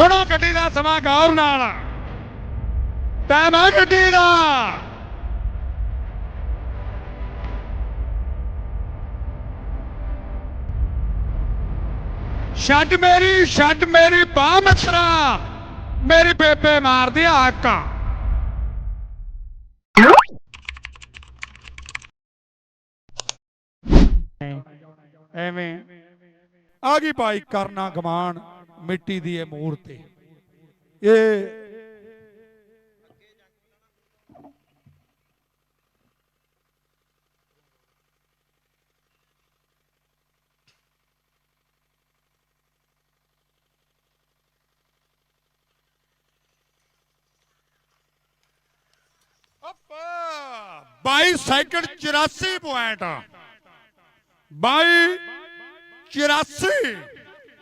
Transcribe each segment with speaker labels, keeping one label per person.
Speaker 1: ਸੁਣੋ ਗੱਡੀ ਦਾ ਸਮਾਂ ਗੌਰ ਨਾਲ। ਟਾਈਮ ਹੈ ਗੱਡੀ ਦਾ। ਛੱਡ ਮੇਰੀ ਛੱਡ ਮੇਰੀ ਬਾਹ ਮਿੱਤਰਾ। ਮੇਰੀ ਬੇਬੇ ਮਾਰਦੀ ਆਕਾ। ਐਵੇਂ। ਆ ਗਈ ਭਾਈ ਕਰਨਾ ਗਮਾਨ ਮਿੱਟੀ ਦੀ ਇਹ ਮੂਰਤੀ ਇਹ ਅੱਪਾ 22 ਸੈਕਿੰਡ 84 ਪੁਆਇੰਟ 22 84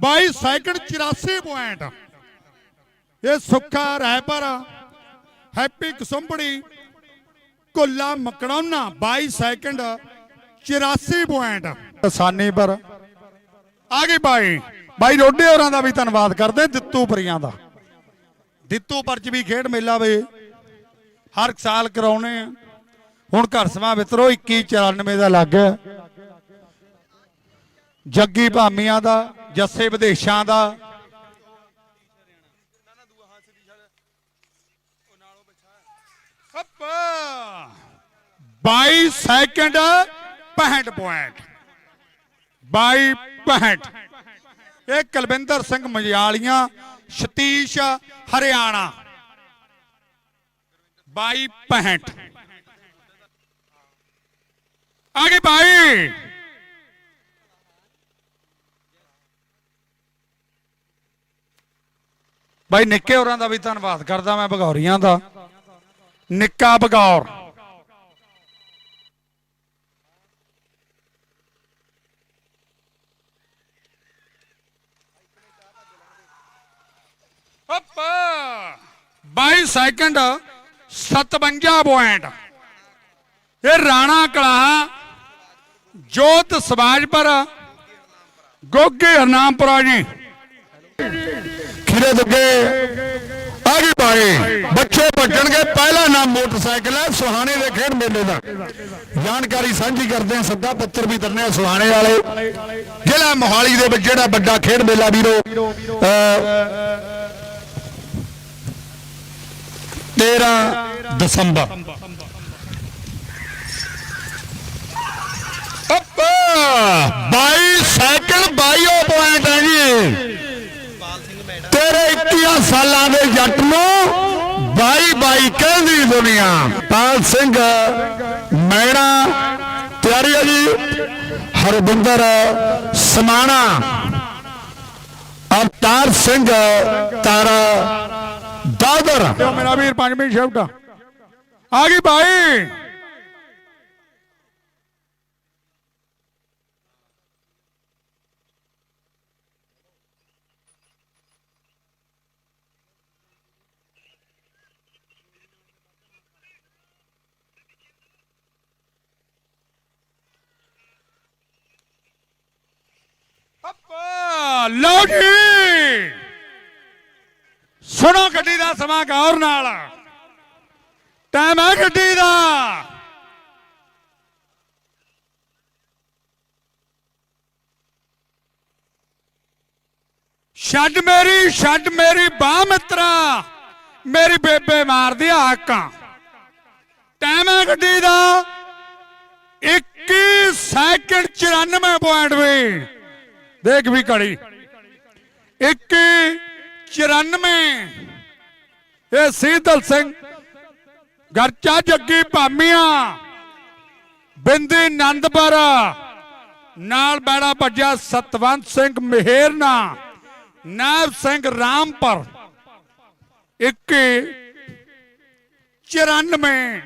Speaker 1: 22 ਸੈਕਿੰਡ 84 ਪੁਆਇੰਟ। ਇਹ ਸੁੱਖਾ ਰਹਿਪਰ ਹੈਪੀ ਕਸੰਬੜੀ। ਕੁੱਲਾ ਮਕੜੌਨਾ 22 ਸੈਕਿੰਡ 84 ਪੁਆਇੰਟ। ਆਸਾਨੀ ਪਰ। ਆ ਗਈ ਬਾਈ। ਬਾਈ ਰੋਡੇ ਹੋਰਾਂ ਦਾ ਵੀ ਧੰਨਵਾਦ ਕਰਦੇ, ਦਿੱਤੂ ਪਰੀਆਂ ਦਾ। ਦਿੱਤੂ ਪਰ ਚ ਵੀ ਖੇਡ ਮੇਲਾ ਵੇ ਹਰ ਸਾਲ ਕਰਾਉਣੇ ਆ। ਹੁਣ ਘਰ ਸਮਾ ਮਿੱਤਰੋ 2194 ਦਾ ਲੱਗ ਗਿਆ। ਜੱਗੀ ਭਾਮੀਆਂ ਦਾ, ਜੱਸੇ ਵਿਦੇਸ਼ਾਂ ਦਾ। ਅੱਪਾ 22 ਸੈਕਿੰਡ 65 ਪੁਆਇੰਟ 22 65 ਇਹ ਕੁਲਵਿੰਦਰ ਸਿੰਘ ਮਜਾਲੀਆਂ ਸਤੀਸ਼ ਹਰਿਆਣਾ। 22 65 ਆ ਗਈ ਭਾਈ ਬਾਈ ਨਿੱਕੇ ਹੋਰਾਂ ਦਾ ਵੀ ਧੰਨਵਾਦ ਕਰਦਾ ਮੈਂ, ਬਗੌਰੀਆਂ ਦਾ। ਨਿੱਕਾ ਬਗੌਰ। ਅੱਪ 22 ਸੈਕਿੰਡ 57 ਪੁਆਇੰਟ ਇਹ ਰਾਣਾ ਕਲਾ ਜੋਤ ਸਵਾਜਪੁਰ ਗੋਗੇ ਹਰਨਾਮਪੁਰਾ ਜੀ।
Speaker 2: ਖੀਰੇ ਦੁੱਗੇ ਆ ਗਈ ਬੱਚੇ ਭੱਜਣਗੇ ਪਹਿਲਾ ਨਾਮ ਮੋਟਰਸਾਈਕਲ ਹੈ ਸੁਹਾਣੇ ਦੇ ਖੇਡ ਮੇਲੇ ਦਾ। ਜਾਣਕਾਰੀ ਸਾਂਝੀ ਕਰਦੇ ਹਾਂ ਸੱਦਾ ਪੱਤਰ ਵੀ ਦਰਨੇ ਸੁਹਾਣੇ ਵਾਲੇ। ਜ਼ਿਲ੍ਹਾ ਮੋਹਾਲੀ ਦੇ ਵਿੱਚ ਜਿਹੜਾ ਵੱਡਾ ਖੇਡ ਮੇਲਾ ਵੀਰੋ ਅਹ, 13 ਦਸੰਬਰ ਅੱਪ 22 ਸਾਈਕਲ 22 ਪੁਆਇੰਟ ਹੈ ਜੀ ਤੇਰੇ 21 ਸਾਲਾਂ ਦੇ ਜੱਟ ਨੂੰ ਬਾਈ ਬਾਈ ਕਹਿੰਦੀ ਦੁਨੀਆ। ਪਾਲ ਸਿੰਘ, ਮੈਣਾ ਤਿਆਰੀ ਹੈ ਜੀ ਹਰਬਿੰਦਰ ਸਮਾਣਾ, ਅਵਤਾਰ ਸਿੰਘ, ਤਾਰਾ, ਦਾਦਰ।
Speaker 1: ਮੇਰਾ ਵੀਰ ਪੰਜਵੀਂ ਸ਼ਿਫਟ ਆ। ਗਈ ਭਾਈ ਅੱਪਾ ਲਓ ਜੀ। ਸੁਣੋ ਗੱਡੀ ਦਾ ਸਮਾਂ ਗੌਰ ਨਾਲ। ਟਾਈਮ ਹੈ ਗੱਡੀ ਦਾ। ਛੱਡ ਮੇਰੀ ਛੱਡ ਮੇਰੀ ਬਾਹ ਮਿੱਤਰਾ। ਮੇਰੀ ਬੇਬੇ ਮਾਰਦੀ ਆ ਹਾਕਾਂ। ਟਾਈਮ ਹੈ ਗੱਡੀ ਦਾ। 21 ਸੈਕਿੰਡ 94 ਪੁਆਇੰਟ ਵੀ। ਦੇਖ ਵੀ ਕੜੀ 94 ਇਹ ਸੀਤਲ ਸਿੰਘ, ਗਰਚਾ ਜੱਗੀ ਭਾਮੀਆਂ, ਬਿੰਦੀ ਆਨੰਦਪੁਰ ਨਾਲ ਬੈੜਾ ਭੱਜਿਆ ਸਤਵੰਤ ਸਿੰਘ ਮਿਹਰਨਾ, ਨਾਇਬ ਸਿੰਘ ਰਾਮਪੁਰ। 21 94